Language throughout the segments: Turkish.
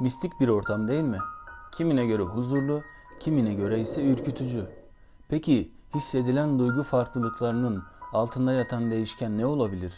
Mistik bir ortam değil mi? Kimine göre huzurlu, kimine göre ise ürkütücü. Peki hissedilen duygu farklılıklarının altında yatan değişken ne olabilir?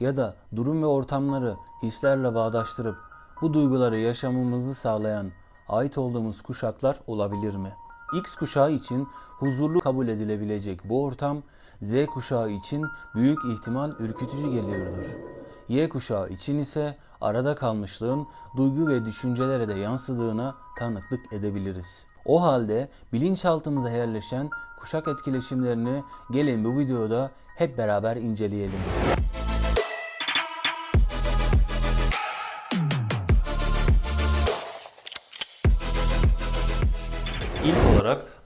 Ya da durum ve ortamları hislerle bağdaştırıp bu duyguları yaşamamızı sağlayan ait olduğumuz kuşaklar olabilir mi? X kuşağı için huzurlu kabul edilebilecek bu ortam Z kuşağı için büyük ihtimal ürkütücü geliyordur. Y kuşağı için ise arada kalmışlığın duygu ve düşüncelere de yansıdığına tanıklık edebiliriz. O halde bilinçaltımıza yerleşen kuşak etkileşimlerini gelin bu videoda hep beraber inceleyelim.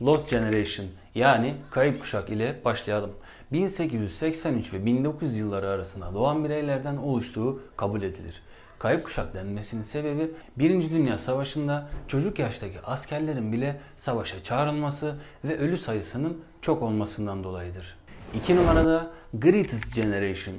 Lost Generation yani kayıp kuşak ile başlayalım. 1883 ve 1900 yılları arasında doğan bireylerden oluştuğu kabul edilir. Kayıp kuşak denmesinin sebebi 1. Dünya Savaşı'nda çocuk yaştaki askerlerin bile savaşa çağrılması ve ölü sayısının çok olmasından dolayıdır. 2 numarada Greatest Generation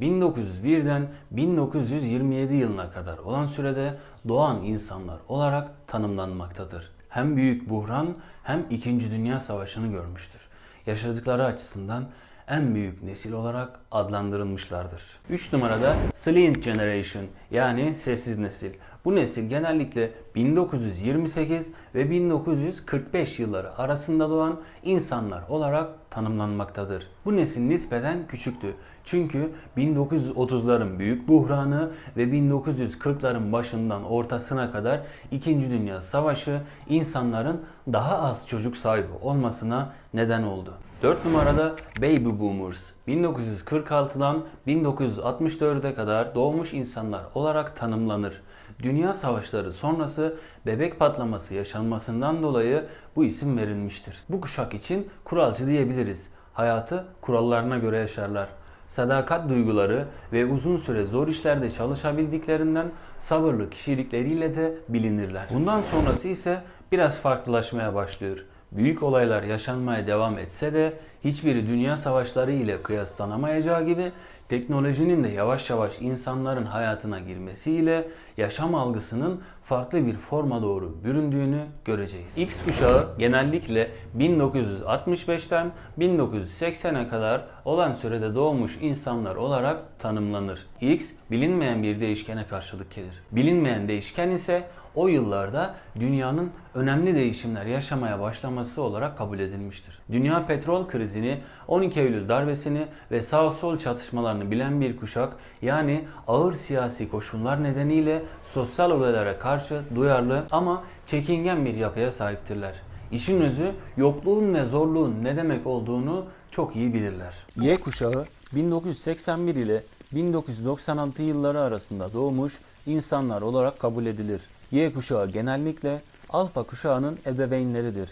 1901'den 1927 yılına kadar olan sürede doğan insanlar olarak tanımlanmaktadır. Hem büyük buhran hem 2. Dünya Savaşı'nı görmüştür. Yaşadıkları açısından en büyük nesil olarak adlandırılmışlardır. 3 numarada Silent Generation yani sessiz nesil. Bu nesil genellikle 1928 ve 1945 yılları arasında doğan insanlar olarak tanımlanmaktadır. Bu nesil nispeten küçüktü. Çünkü 1930'ların büyük buhranı ve 1940'ların başından ortasına kadar 2. Dünya Savaşı insanların daha az çocuk sahibi olmasına neden oldu. 4 numarada Baby Boomers 1946'dan 1964'e kadar doğmuş insanlar olarak tanımlanır. Dünya savaşları sonrası bebek patlaması yaşanmasından dolayı bu isim verilmiştir. Bu kuşak için kuralcı diyebiliriz. Hayatı kurallarına göre yaşarlar. Sadakat duyguları ve uzun süre zor işlerde çalışabildiklerinden sabırlı kişilikleriyle de bilinirler. Bundan sonrası ise biraz farklılaşmaya başlıyor. Büyük olaylar yaşanmaya devam etse de hiçbiri dünya savaşları ile kıyaslanamayacağı gibi teknolojinin de yavaş yavaş insanların hayatına girmesiyle yaşam algısının farklı bir forma doğru büründüğünü göreceğiz. X kuşağı genellikle 1965'ten 1980'e kadar olan sürede doğmuş insanlar olarak tanımlanır. X bilinmeyen bir değişkene karşılık gelir. Bilinmeyen değişken ise o yıllarda dünyanın önemli değişimler yaşamaya başlaması olarak kabul edilmiştir. Dünya petrol krizini, 12 Eylül darbesini ve sağ sol çatışmalarını bilen bir kuşak yani ağır siyasi koşullar nedeniyle sosyal olaylara karşı duyarlı ama çekingen bir yapıya sahiptirler. İşin özü yokluğun ve zorluğun ne demek olduğunu çok iyi bilirler. Y kuşağı 1981 ile 1996 yılları arasında doğmuş insanlar olarak kabul edilir. Y kuşağı genellikle alfa kuşağının ebeveynleridir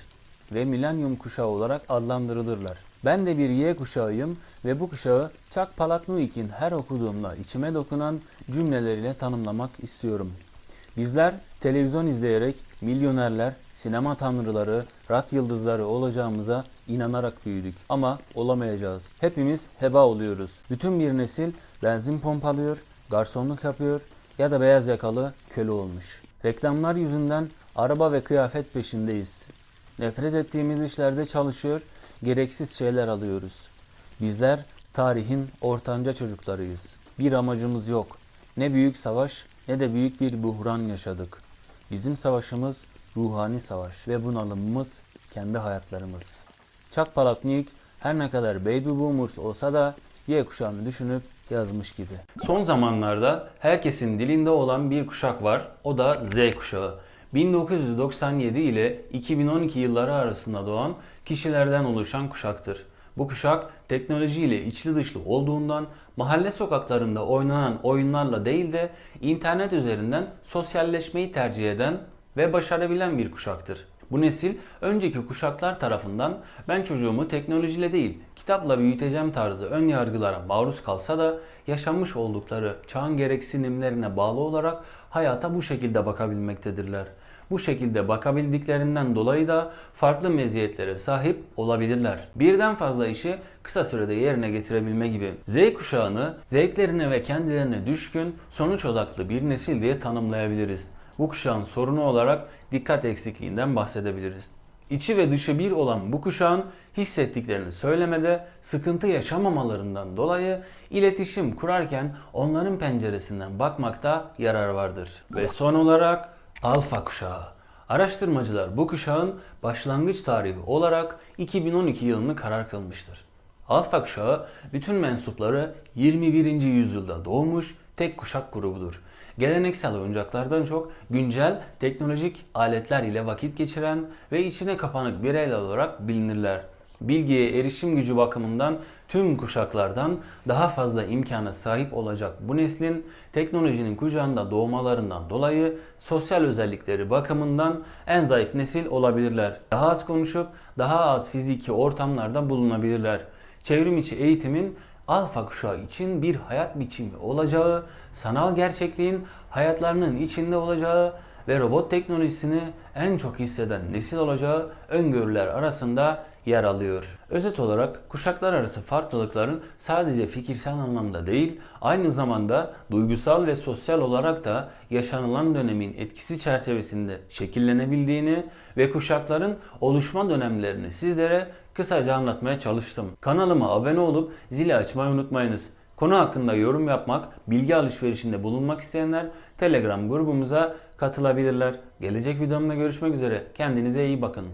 ve milenyum kuşağı olarak adlandırılırlar. Ben de bir Y kuşağıyım ve bu kuşağı Chuck Palahniuk'in her okuduğumda içime dokunan cümleleriyle tanımlamak istiyorum. Bizler televizyon izleyerek milyonerler, sinema tanrıları, rock yıldızları olacağımıza inanarak büyüdük. Ama olamayacağız. Hepimiz heba oluyoruz. Bütün bir nesil benzin pompalıyor, garsonluk yapıyor ya da beyaz yakalı köle olmuş. Reklamlar yüzünden araba ve kıyafet peşindeyiz. Nefret ettiğimiz işlerde çalışıyor, gereksiz şeyler alıyoruz. Bizler tarihin ortanca çocuklarıyız. Bir amacımız yok. Ne büyük savaş ne de büyük bir buhran yaşadık. Bizim savaşımız ruhani savaş ve bunalımımız kendi hayatlarımız. Chuck Palahniuk her ne kadar baby boomers olsa da Y kuşağını düşünüp yazmış gibi. Son zamanlarda herkesin dilinde olan bir kuşak var. O da Z kuşağı. 1997 ile 2012 yılları arasında doğan kişilerden oluşan kuşaktır. Bu kuşak teknolojiyle içli dışlı olduğundan mahalle sokaklarında oynanan oyunlarla değil de internet üzerinden sosyalleşmeyi tercih eden ve başarabilen bir kuşaktır. Bu nesil önceki kuşaklar tarafından ben çocuğumu teknolojiyle değil kitapla büyüteceğim tarzı ön yargılara maruz kalsa da yaşamış oldukları çağın gereksinimlerine bağlı olarak hayata bu şekilde bakabilmektedirler. Bu şekilde bakabildiklerinden dolayı da farklı meziyetlere sahip olabilirler. Birden fazla işi kısa sürede yerine getirebilme gibi. Z kuşağını zevklerine ve kendilerine düşkün, sonuç odaklı bir nesil diye tanımlayabiliriz. Bu kuşağın sorunu olarak dikkat eksikliğinden bahsedebiliriz. İçi ve dışı bir olan bu kuşağın hissettiklerini söylemede sıkıntı yaşamamalarından dolayı iletişim kurarken onların penceresinden bakmakta yarar vardır. Ve son olarak alfa kuşağı. Araştırmacılar bu kuşağın başlangıç tarihi olarak 2012 yılını karar kılmıştır. Alfa kuşağı bütün mensupları 21. yüzyılda doğmuş tek kuşak grubudur. Geleneksel oyuncaklardan çok güncel teknolojik aletler ile vakit geçiren ve içine kapanık bireyler olarak bilinirler. Bilgiye erişim gücü bakımından tüm kuşaklardan daha fazla imkana sahip olacak bu neslin teknolojinin kucağında doğmalarından dolayı sosyal özellikleri bakımından en zayıf nesil olabilirler. Daha az konuşup daha az fiziki ortamlarda bulunabilirler. Çevrim içi eğitimin alfa kuşağı için bir hayat biçimi olacağı, sanal gerçekliğin hayatlarının içinde olacağı ve robot teknolojisini en çok hisseden nesil olacağı öngörüler arasında yer alıyor. Özet olarak kuşaklar arası farklılıkların sadece fikirsel anlamda değil, aynı zamanda duygusal ve sosyal olarak da yaşanılan dönemin etkisi çerçevesinde şekillenebildiğini ve kuşakların oluşma dönemlerini sizlere kısaca anlatmaya çalıştım. Kanalıma abone olup zili açmayı unutmayınız. Konu hakkında yorum yapmak, bilgi alışverişinde bulunmak isteyenler Telegram grubumuza katılabilirler. Gelecek videomda görüşmek üzere. Kendinize iyi bakın.